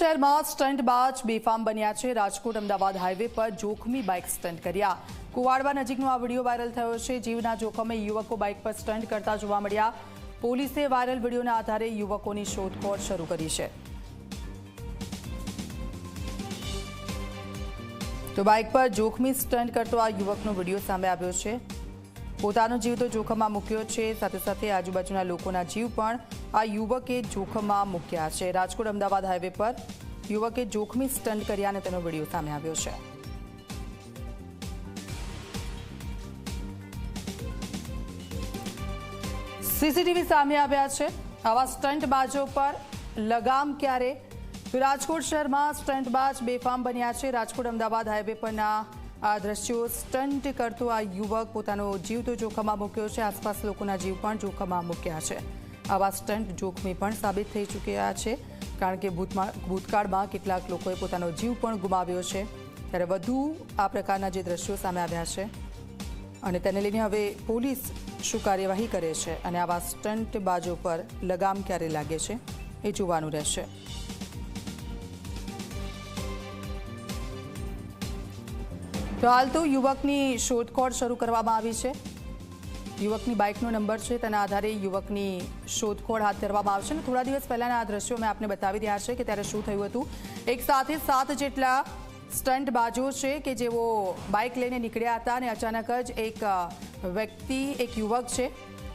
શહેરમાં સ્ટન્ટ બાજ બેફામ બન્યા છે. રાજકોટ અમદાવાદ હાઈવે પર જોખમી બાઇક સ્ટન્ટ કર્યા. કુવાડવા નજીકનો આ વીડિયો વાયરલ થયો છે. જીવના જોખમે યુવકો બાઇક પર સ્ટન્ટ કરતા જોવા મળ્યા. પોલીસે વાયરલ વિડીયોના આધારે યુવકોની શોધખોળ શરૂ કરી છે. તો બાઇક પર જોખમી સ્ટન્ટ કરતો આ યુવકનો વીડિયો સામે આવ્યો છે. પોતાનો જીવ તો જોખમમાં મૂક્યો છે. સાથે સાથે આજુબાજુના લોકોના જીવ પણ આ યુવકે જોખમમાં મૂક્યા છે. રાજકોટ અમદાવાદ હાઈવે પર યુવકે જોખમી સ્ટન્ટ કર્યા અને તેનો વીડિયો સામે આવ્યો છે. સીસીટીવી સામે આવ્યા છે. આવા સ્ટન્ટ બાજો પર લગામ ક્યારે? રાજકોટ શહેરમાં સ્ટન્ટબાજ બેફામ બન્યા છે. રાજકોટ અમદાવાદ હાઈવે પરના આ દ્રશ્યો સ્ટન્ટ કરતો આ યુવક પોતાનો જીવ તો જોખમમાં મૂક્યો છે. આસપાસ લોકોના જીવ પણ જોખમમાં મૂક્યા છે. આવા સ્ટન્ટ જોખમી પણ સાબિત થઈ ચૂક્યા છે, કારણ કે ભૂતમાં ભૂતકાળમાં કેટલાક લોકોએ પોતાનો જીવ પણ ગુમાવ્યો છે. ત્યારે વધુ આ પ્રકારના જે દ્રશ્યો સામે આવ્યા છે, અને તેને લઈને હવે પોલીસ શું કાર્યવાહી કરે છે અને આવા સ્ટન્ટ બાજો પર લગામ ક્યારે લાગે છે, એ જોવાનું રહેશે. તો હાલ તો યુવકની શોધખોળ શરૂ કરવામાં આવી છે યુવકની બાઇકનો નંબર છે તેના આધારે યુવકની શોધખોળ હાથ ધરવામાં આવશે અને થોડા દિવસ પહેલાના આ દ્રશ્યો મેં આપને બતાવી રહ્યા છે કે ત્યારે શું થયું હતું. એક સાથે સાત જેટલા સ્ટન્ટ બાજુ છે કે જેઓ બાઇક લઈને નીકળ્યા હતા અને અચાનક જ એક વ્યક્તિ, એક યુવક છે,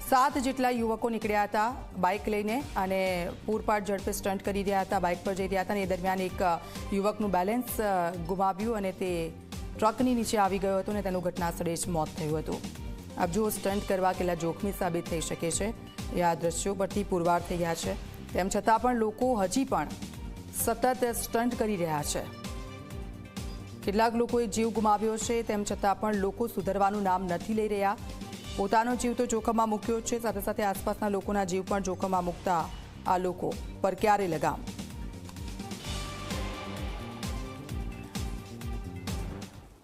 સાત જેટલા યુવકો નીકળ્યા હતા બાઇક લઈને અને પૂરપાટ ઝડપે સ્ટન્ટ કરી રહ્યા હતા, બાઇક પર જઈ રહ્યા હતા અને એ દરમિયાન એક યુવકનું બેલેન્સ ગુમાવ્યું અને તે ટ્રકની નીચે આવી ગયો હતો અને તેનું ઘટના સ્થળે જ મોત થયું હતું. આપ જુઓ સ્ટન્ટ કરવા કેટલા જોખમી સાબિત થઈ શકે છે. એ આ દ્રશ્યો પરથી પુરવાર થઈ ગયા છે. તેમ છતાં પણ લોકો હજી પણ સતત સ્ટન્ટ કરી રહ્યા છે. કેટલાક લોકોએ જીવ ગુમાવ્યો છે, તેમ છતાં પણ લોકો સુધરવાનું નામ નથી લઈ રહ્યા. પોતાનો જીવ તો જોખમમાં મૂક્યો છે, સાથે સાથે આસપાસના લોકોના જીવ પણ જોખમમાં મૂકતા આ લોકો પર ક્યારે લગામ?